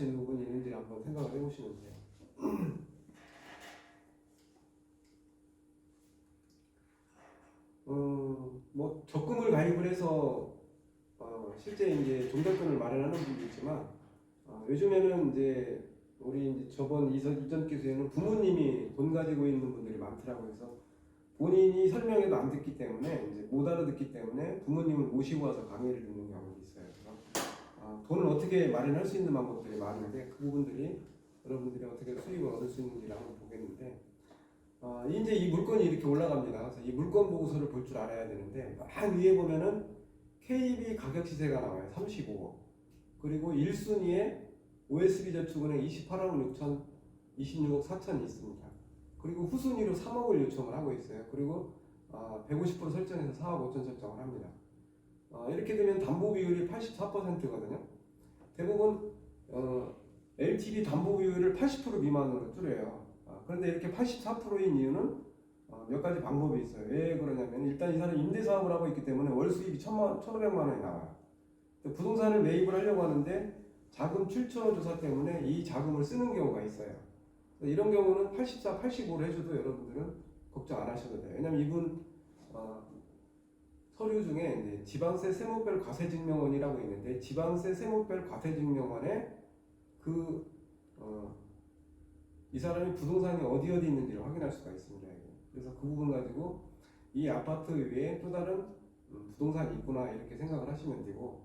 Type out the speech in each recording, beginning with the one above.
수 있는 부분이 있는지 한번 생각을 해보시면 돼요. 어, 뭐 적금을 가입을 해서 어, 실제 이제 종잣돈을 마련하는 분도 있지만 어, 요즘에는 이제 우리 이제 저번 이전 이전 기수에는 부모님이 돈 가지고 있는 분들이 많더라고요. 그래서 본인이 설명해도 안 듣기 때문에 이제 못 알아듣기 때문에 부모님을 모시고 와서 강의를 듣는 경우도 있어요. 돈을 어떻게 마련할 수 있는 방법들이 많은데 그 부분들이 여러분들이 어떻게 수익을 얻을 수 있는지를 한번 보겠는데 아, 이제 이 물건이 이렇게 올라갑니다. 그래서 이 물건 보고서를 볼 줄 알아야 되는데 맨 위에 보면은 KB 가격 시세가 나와요. 35억. 그리고 1순위에 OSB 저축은행 28억 6천 26억 4천이 있습니다. 그리고 후순위로 3억을 요청을 하고 있어요. 그리고 아, 150% 설정해서 4억 5천 설정을 합니다. 아, 이렇게 되면 담보 비율이 84%거든요. 대부분 어, LTV 담보 비율을 80% 미만으로 줄여요. 아, 그런데 이렇게 84%인 이유는 어, 몇 가지 방법이 있어요. 왜 그러냐면 일단 이 사람이 임대 사업을 하고 있기 때문에 월 수입이 1천만, 1,500만 원이 나와요. 부동산을 매입을 하려고 하는데 자금 출처 조사 때문에 이 자금을 쓰는 경우가 있어요. 이런 경우는 84, 85를 해줘도 여러분들은 걱정 안 하셔도 돼요. 왜냐면 이분 어, 서류 중에 이제 지방세 세무별 과세증명원이라고 있는데 지방세 세무별 과세증명원에 그 어, 이 사람이 부동산이 어디 어디 있는지를 확인할 수가 있습니다. 그래서 그 부분 가지고 이 아파트 외에 또 다른 음, 부동산이 있구나 이렇게 생각을 하시면 되고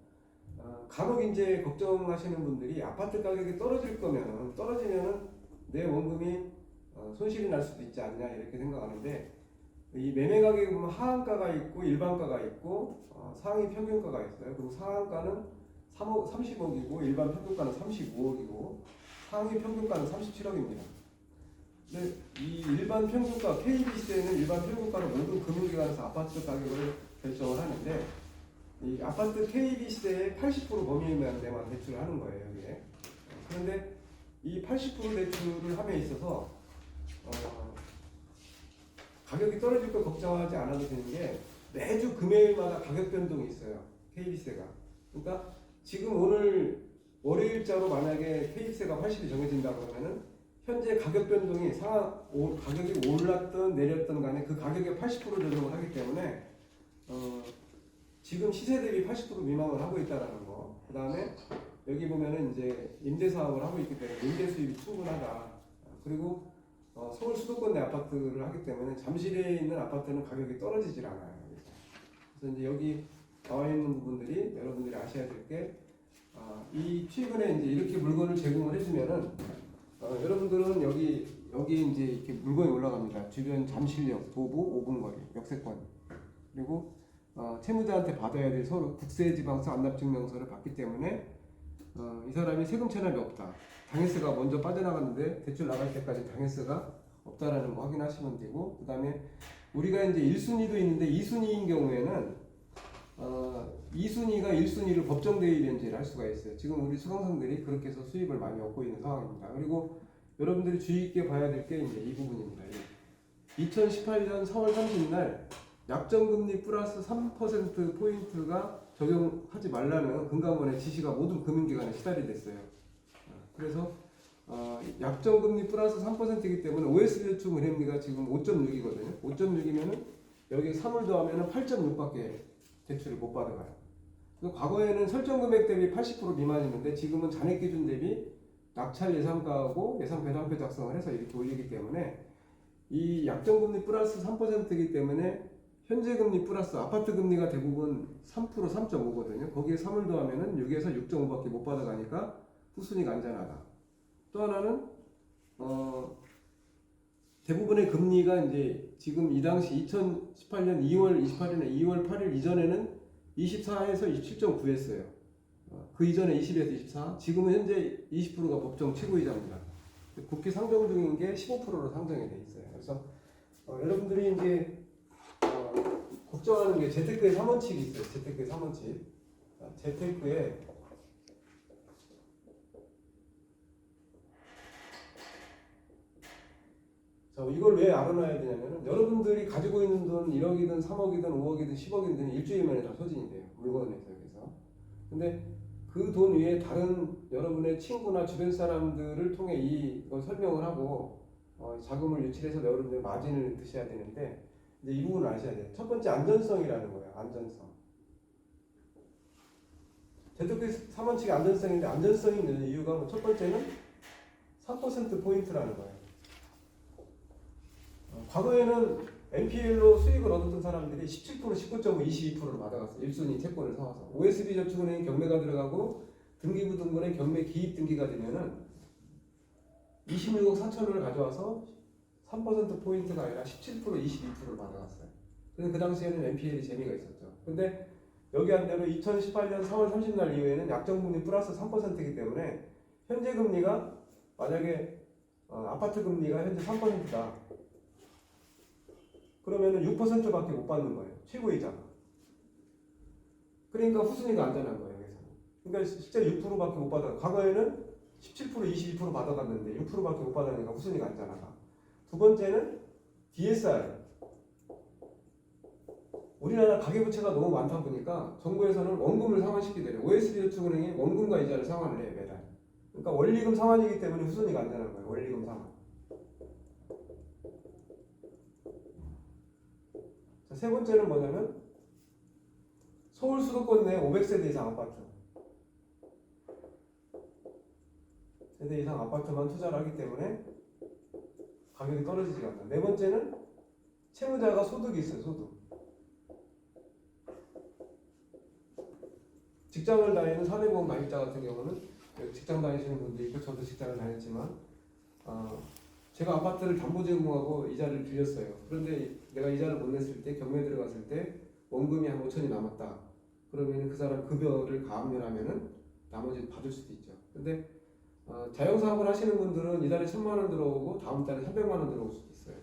어, 간혹 이제 걱정하시는 분들이 아파트 가격이 떨어질 거면은 떨어지면은 내 원금이 어, 손실이 날 수도 있지 않냐 이렇게 생각하는데 이 매매 가격이 보면 하한가가 있고 일반가가 있고 어, 상위 평균가가 있어요. 그리고 상한가는 3억, 30억이고 일반 평균가는 35억이고 상위 평균가는 37억입니다. 근데 이 일반 평균가 KBC에는 일반 평균가로 모든 금융기관에서 아파트 가격을 결정을 하는데 이 아파트 KBC의 80% 범위만 내만 대출을 하는 거예요. 여기에. 그런데 이 80% 대출을 함에 있어서 어, 가격이 떨어질 거 걱정하지 않아도 되는 게 매주 금요일마다 가격 변동이 있어요. KB세가. 그러니까 지금 오늘 월요일자로 만약에 KB세가 80이 정해진다 그러면은 현재 가격 변동이 오- 가격이 올랐든 내렸든 간에 그 가격에 80% 조정을 하기 때문에 어, 지금 시세 대비 80% 미만을 하고 있다라는 거. 그 다음에 여기 보면은 이제 임대 사업을 하고 있기 때문에 임대 수입이 충분하다. 그리고 어, 서울 수도권 내 아파트를 하기 때문에 잠실에 있는 아파트는 가격이 떨어지질 않아요. 그래서 이제 여기 나와 있는 부분들이 여러분들이 아셔야 될 게, 아, 이 최근에 이제 이렇게 물건을 제공을 해주면은, 어, 여러분들은 여기, 여기 이제 이렇게 물건이 올라갑니다. 주변 잠실역, 도보, 5분 거리, 역세권. 그리고, 어, 채무자한테 받아야 될 서로 국세지방서 안납증명서를 받기 때문에, 어, 이 사람이 세금 체납이 없다. 당해세가 먼저 빠져나갔는데 대출 나갈 때까지 당해세가 없다라는 거 확인하시면 되고 그 다음에 우리가 이제 1순위도 있는데 2순위인 경우에는 어, 2순위가 1순위를 법정 대위 변제를 할 수가 있어요. 지금 우리 수강생들이 그렇게 해서 수입을 많이 얻고 있는 상황입니다. 그리고 여러분들이 주의 있게 봐야 될 게 이제 이 부분입니다. 2018년 4월 30일 약정금리 플러스 3% 포인트가 적용하지 말라는 금감원의 지시가 모든 금융기관에 시달이 됐어요. 그래서 어, 약정금리 플러스 3%이기 때문에 OS 저축 은행리가 지금 5.6이거든요. 5.6이면은 여기 3을 더하면은 8.6밖에 대출을 못 받아가요. 과거에는 설정 금액 대비 80% 미만이었는데 지금은 잔액 기준 대비 낙찰 예상가하고 예상 배당표 작성을 해서 이렇게 올리기 때문에 이 약정금리 플러스 3%이기 때문에 현재 금리 플러스 아파트 금리가 대부분 3% 3.5거든요. 거기에 3을 더하면은 6에서 6.5밖에 못 받아가니까 후순위가 안전하다. 또 하나는 어, 대부분의 금리가 이제 지금 이 당시 2018년 2월 28일에 2월 8일 이전에는 24에서 27.9였어요. 어, 그 이전에 20에서 24. 지금은 현재 20%가 법정 최고이자입니다. 국회 상정 중인 게 15%로 상정이 돼 있어요. 그래서 어, 여러분들이 이제 어, 걱정하는 게 재테크의 3원칙이 있어요. 재테크의 3원칙. 아, 재테크에 자, 이걸 왜 알아놔야 되냐면은 여러분들이 가지고 있는 돈 1억이든 3억이든 5억이든 10억이든 일주일 만에 다 소진이 돼요. 물건에서 여기서. 근데 그 돈 위에 다른 여러분의 친구나 주변 사람들을 통해 이걸 설명을 하고 어, 자금을 유치해서 여러분들 마진을 드셔야 되는데 이제 이 부분을 아셔야 돼요. 첫 번째 안전성이라는 거예요. 안전성. 제도기 3원칙의 안전성인데 안전성이 있는 이유가 뭐첫 번째는 3% 포인트라는 거예요. 어, 과거에는 NPL로 수익을 얻었던 사람들이 17%, 19.5, 22%를 받아갔어요. 1순위 채권을 사와서. OSB 저축은행 경매가 들어가고 등기부등본에 경매 기입 등기가 되면은 26억 4천원을 가져와서 3% 포인트가 아니라 17%, 22%를 받아갔어요. 그래서 그 당시에는 NPL이 재미가 있었죠. 근데 여기 한 대로 2018년 4월 30날 이후에는 약정금리 플러스 3%이기 때문에 현재 금리가 만약에 어, 아파트 금리가 현재 3%다. 그러면은 6%밖에 못 받는 거예요. 최고이자가. 그러니까 후순위가 안전한 거예요. 여기서. 그러니까 실제 6%밖에 못 받아. 과거에는 17% 22% 받아갔는데 6%밖에 못 받으니까 후순위가 안전하다. 두 번째는 DSR. 우리나라 가계부채가 너무 많다 보니까 정부에서는 원금을 상환시키더래요. OSB 저축은행이 원금과 이자를 상환을 해요 매달. 그러니까 원리금 상환이기 때문에 후순위가 안전한 거예요. 원리금 상환. 자, 세 번째는 뭐냐면 서울 수도권 내 500세대 이상 아파트. 세대 이상 아파트만 투자를 하기 때문에 가격이 떨어지지가 않다. 네 번째는 채무자가 소득이 있어요. 소득. 직장을 다니는 사회보험 가입자 같은 경우는 직장 다니시는 분도 있고 저도 직장을 다녔지만 어, 제가 아파트를 담보 제공하고 이자를 빌렸어요. 그런데 내가 이자를 못 냈을 때 경매 들어갔을 때 원금이 한 5천이 남았다. 그러면 그 사람 급여를 가압류하면은 나머지 받을 수도 있죠. 근데 어, 자영사업을 하시는 분들은 이달에 천만 원 들어오고 다음 달에 300만 원 들어올 수도 있어요.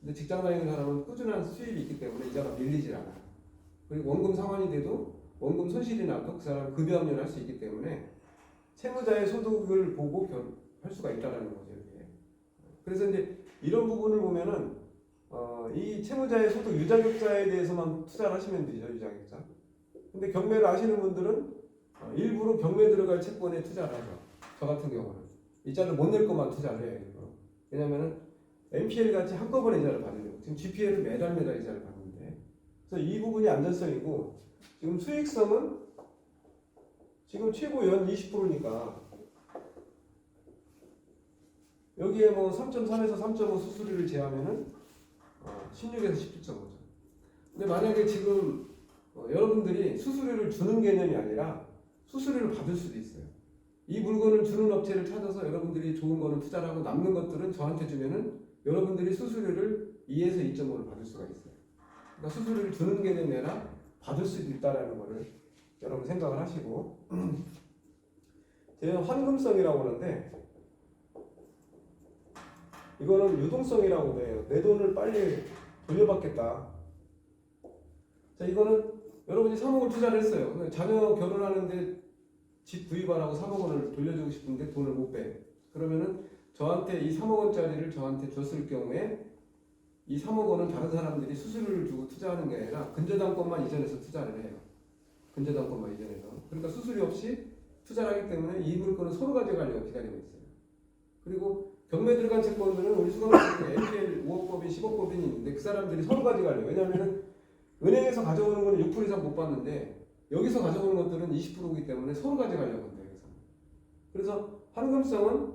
근데 직장 다니는 사람은 꾸준한 수입이 있기 때문에 이자가 밀리질 않아요. 그리고 원금 상환이 돼도 원금 손실이 나도 그 사람 급여 합류를 할 수 있기 때문에 채무자의 소득을 보고 결, 할 수가 있다라는 거죠. 이게. 그래서 이제 이런 부분을 보면은 어, 이 채무자의 소득 유자격자에 대해서만 투자를 하시면 되죠. 유자격자. 근데 경매를 아시는 분들은 어, 일부러 경매 들어갈 채권에 투자를 하죠. 저 같은 경우는 이자를 못 낼 것만 투자를 해요. 왜냐면은 NPL 같이 한꺼번에 이자를 받으려고 지금 GPL을 매달 매달 이자를 받는데 그래서 이 부분이 안전성이고 지금 수익성은 지금 최고 연 20%니까 여기에 뭐 3.3에서 3.5 수수료를 제하면은 어, 16에서 17.5죠. 근데 만약에 지금 어, 여러분들이 수수료를 주는 개념이 아니라 수수료를 받을 수도 있어요. 이 물건을 주는 업체를 찾아서 여러분들이 좋은 거는 투자를 하고 남는 것들은 저한테 주면은 여러분들이 수수료를 2에서 2.5를 받을 수가 있어요. 그러니까 수수료를 주는 개념이 아니라 받을 수도 있다라는 거를 여러분 생각을 하시고 제가 환금성이라고 하는데 이거는 유동성이라고 해요. 내 돈을 빨리 돌려받겠다. 자 이거는 여러분이 3억을 투자를 했어요. 자녀 결혼하는데 집 구입하라고 3억 원을 돌려주고 싶은데 돈을 못 빼. 그러면은 저한테 이 3억 원짜리를 저한테 줬을 경우에 이 3억 원은 다른 사람들이 수수료를 주고 투자하는 게 아니라 근저당권만 이전해서 투자를 해요. 근저당권만 이전해서. 그러니까 수수료 없이 투자를 하기 때문에 이 물건은 서로 가져가려고 기다리고 있어요. 그리고 경매 들어간 채권들은 우리 수강생들이 NPL 5억 법인 10억 법인이 있는데 그 사람들이 서로 가져가려고. 왜냐하면 은행에서 가져오는 거는 6% 이상 못 받는데 여기서 가져오는 것들은 20%이기 때문에 서로 가져가려고 합니다. 여기서. 그래서 환금성은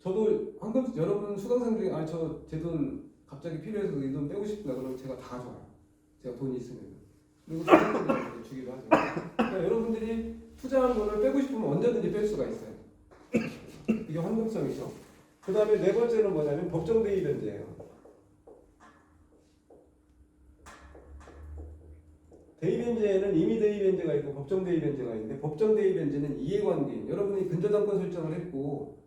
저도 환금 여러분 수강생 중에 아 저 제 돈 갑자기 필요해서 이 돈 빼고 싶다 그러면 제가 다 가져와요. 제가 돈이 있으면. 그리고 수강생들한테 주기도 하죠. 그러니까 여러분들이 투자한 돈을 빼고 싶으면 언제든지 뺄 수가 있어요. 이게 환금성이죠. 그 다음에 네 번째는 뭐냐면 법정 대의 변제예요. 대의 변제에는 임의 대의 변제가 있고 법정 대의 변제가 있는데 법정 대의 변제는 이해관계인 여러분이 근저당권 설정을 했고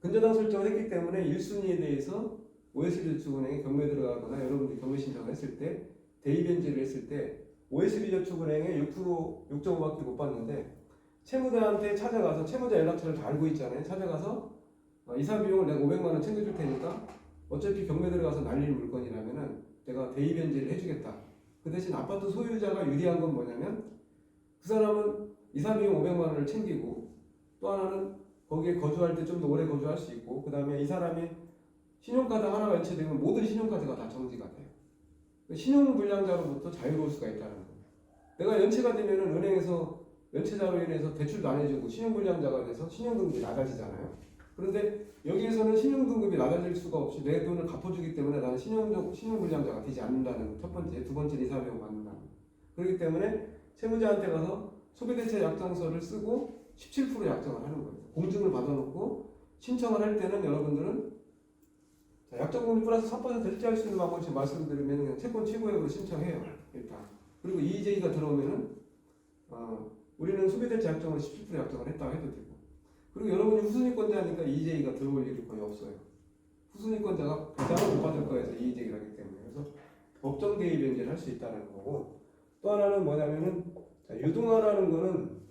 근저당 설정을 했기 때문에 1순위에 대해서 OSB 저축은행에 경매 들어가거나 여러분들이 경매 신청을 했을 때 대의 변제를 했을 때 OSB 저축은행에 6% 6.5밖에 못 받는데 채무자한테 찾아가서 채무자 연락처를 다 알고 있잖아요. 찾아가서 어, 이사 비용을 내가 500만 원 챙겨줄 테니까 어차피 경매 들어가서 날릴 물건이라면은 내가 대의 변제를 해주겠다. 그 대신 아파트 소유자가 유리한 건 뭐냐면 그 사람은 이사 비용 500만 원을 챙기고 또 하나는 거기에 거주할 때 좀 더 오래 거주할 수 있고 그 다음에 이 사람이 신용카드 하나가 연체되면 모든 신용카드가 다 정지가 돼요. 신용불량자로부터 자유로울 수가 있다는 거예요. 내가 연체가 되면은 은행에서 연체자로 인해서 대출도 안 해주고 신용불량자가 돼서 신용등급이 낮아지잖아요. 그런데 여기에서는 신용등급이 낮아질 수가 없이 내 돈을 갚아주기 때문에 나는 신용, 신용불량자가 되지 않는다는 첫 번째, 두 번째 받는다는 거예요. 그렇기 때문에 채무자한테 가서 소비대체 약정서를 쓰고 17% 약정을 하는 거예요. 공증을 받아놓고 신청을 할 때는 여러분들은 자, 약정금리 플러스 3% 결제할 수 있는 방법을 지금 말씀드리면 그냥 채권 최고액으로 신청해요. 일단. 그리고 EJ가 들어오면은 어, 우리는 소비대체 약정을 17% 약정을 했다고 해도 되고 그리고 여러분이 후순위권자니까 EJ가 들어올 일이 거의 없어요. 후순위권자가 배당을 못 받을 거에서 EJ를 하기 때문에 그래서 법정 대의 변제를 할 수 있다는 거고 또 하나는 뭐냐면은 자, 유동화라는 거는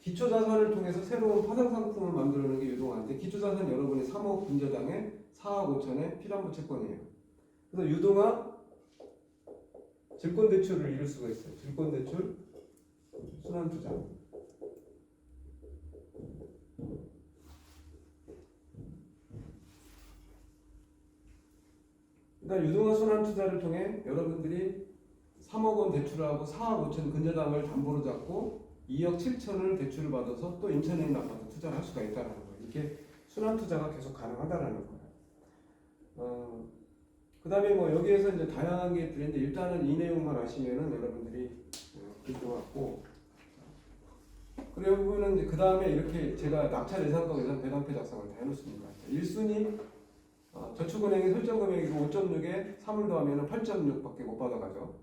기초자산을 통해서 새로운 파생 상품을 만들어내는 게 유동화인데 기초자산 여러분이 3억 분저당에 4억 5천에 피담보 채권이에요. 그래서 유동화 질권 대출을 이룰 수가 있어요. 질권 대출 순환 투자. 그러니까 유동화 순환 투자를 통해 여러분들이 3억 원 대출하고 4억 5천 근저당을 담보로 잡고 2억 7천을 대출을 받아서 또 있는 아파트 투자를 할 수가 있다는 거예요. 이게 순환 투자가 계속 가능하다라는 거예요. 어, 그 다음에 뭐 여기에서 이제 다양한 게 들는데 일단은 이 내용만 아시면은 여러분들이 될것 같고 그리고 보면은 이제 그 다음에 이렇게 제가 낙찰 예상과 예산 배당표 작성을 다 해놓습니다. 1순위 어, 저축은행의 설정 금액이 5.6에 3을 더하면 8.6밖에 못 받아가죠.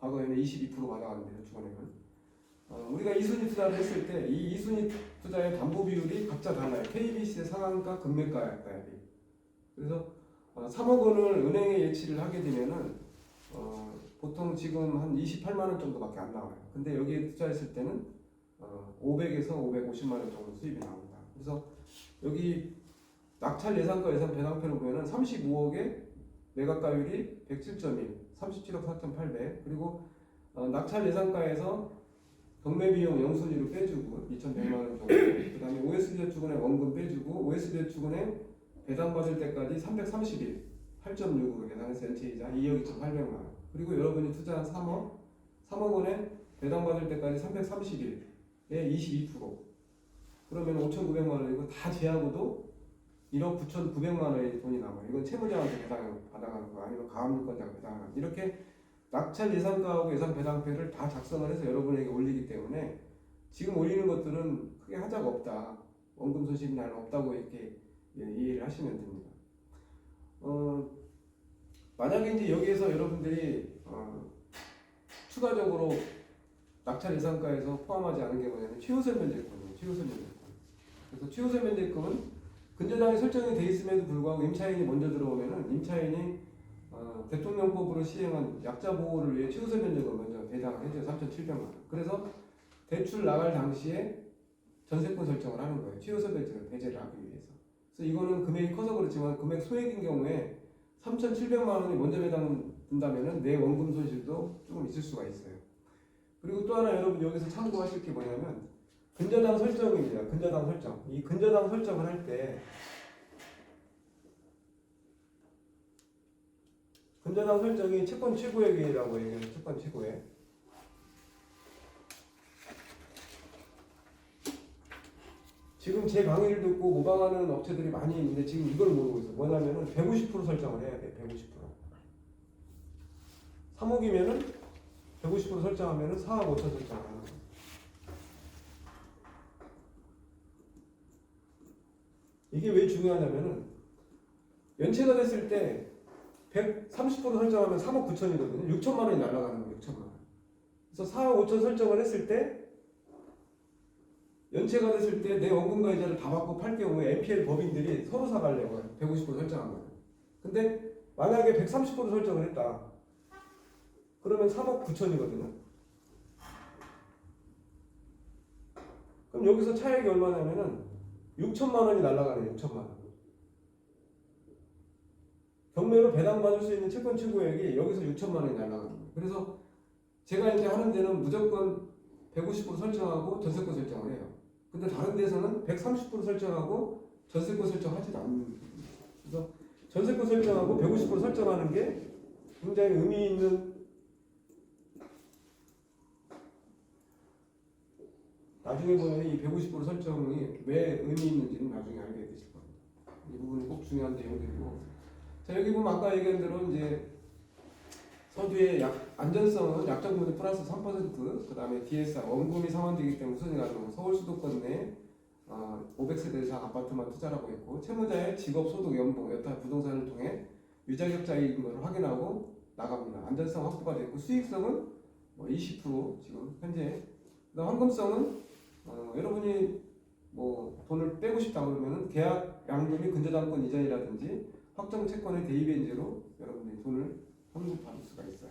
과거에는 22% 받아갔는데 저축은행은. 어, 우리가 2순위 투자를 했을 때이 2순위 투자의 담보 비율이 각자 달라요. KBC의 상한가 금매가에 대비. 그래서 어, 3억 원을 은행에 예치를 하게 되면은 어, 보통 지금 한 28만 원 정도밖에 안 나와요. 근데 여기에 투자했을 때는 어, 500에서 550만 원 정도 수입이 나옵니다. 그래서 여기 낙찰 예상가 예산 배당표를 보면은 35억에 매각가율이 107.1, 37억 4,800 그리고 어, 낙찰 예상가에서 경매 비용 영순위로 빼주고 2,100만 원 정도. 그 다음에 OSD 저축은행 원금 빼주고 OSD 저축은행 배당 받을 때까지 330일 8.6으로 계산해서 연체이자 2억 2,800만 원. 그리고 여러분이 투자한 3억 3억 원에 배당 받을 때까지 330일에 22% 그러면 5,900만 원이고 다 제하고도 1억 9,900만 원의 돈이 남아요. 이건 채무자한테 배당 받아가는 거 아니면 가압류권자가 배당하는 거. 이렇게 낙찰 예상가하고 예산 배당표를 다 작성을 해서 여러분에게 올리기 때문에 지금 올리는 것들은 크게 하자가 없다. 원금 손실이 날 없다고 이렇게 예, 이해를 하시면 됩니다. 어, 만약에 이제 여기에서 여러분들이 어, 추가적으로 낙찰 예상가에서 포함하지 않은 게 뭐냐면 최우선 면제권이에요. 최우선 면제권. 그래서 최우선 면제권은 근저당이 설정이 돼 있음에도 불구하고 임차인이 먼저 들어오면은 임차인이 어, 대통령법으로 시행한 약자 보호를 위해 최우선 면적을 먼저 배당을 해줘요. 3,700만 원. 그래서 대출 나갈 당시에 전세권 설정을 하는 거예요. 최우선 배제를 배제를 하기 위해서. 그래서 이거는 금액이 커서 그렇지만 금액 소액인 경우에 3,700만 원이 먼저 배당된다면은 내 원금 손실도 조금 있을 수가 있어요. 그리고 또 하나 여러분 여기서 참고하실 게 뭐냐면 근저당 설정입니다. 근저당 설정. 이 근저당 설정을 할 때 근저당 설정이 채권 최고액이라고 얘기해요. 채권 최고액. 지금 제 강의를 듣고 모방하는 업체들이 많이 있는데 지금 이걸 모르고 있어요. 뭐냐면은 150% 설정을 해야 돼. 150%. 3억이면은 150% 설정하면은 4억 5천 설정을 하는 거예요. 이게 왜 중요하냐면은 연체가 됐을 때 130% 설정하면 3억 9천이거든요. 6천만 원이 날아가는 거예요. 6천만 원. 그래서 4억 5천 설정을 했을 때 연체가 됐을 때 내 원금과 이자를 다 받고 팔 경우에 NPL 법인들이 서로 사가려고 해요. 150% 설정한 거예요. 근데 만약에 130% 설정을 했다. 그러면 3억 9천이거든요. 그럼 여기서 차액이 얼마냐면은 6천만 원이 날아가네. 6천만 원. 경매로 배당받을 수 있는 채권 최고액이 여기서 6천만 원이 날아가는 거예요. 그래서 제가 이제 하는 데는 무조건 150% 설정하고 전세권 설정을 해요. 근데 다른 데서는 130% 설정하고 전세권 설정하지도 않는. 그래서 전세권 설정하고 150% 설정하는 게 굉장히 의미 있는 나중에 보면 이 150% 설정이 왜 의미 있는지는 나중에 알게 되실 겁니다. 이 부분이 꼭 중요한 내용들이고 자 여기 보면 아까 얘기한 대로 이제 서두의 약, 안전성은 약정분의 플러스 3%그 다음에 DSR 원금이 상환되기 때문에 수준이 가능 서울 수도권 내 어, 500세대 이상 아파트만 투자라고 했고 채무자의 직업, 소득, 연봉, 여타 부동산을 통해 유자격자인 것을 확인하고 나갑니다. 안전성 확보가 됐고 수익성은 뭐 20% 지금 현재 그다음 황금성은 어, 여러분이 뭐 돈을 빼고 싶다 그러면은 계약 양도비 근저당권 이전이라든지 확정 채권의 대입 변제로 여러분들이 돈을 현금 받을 수가 있어요.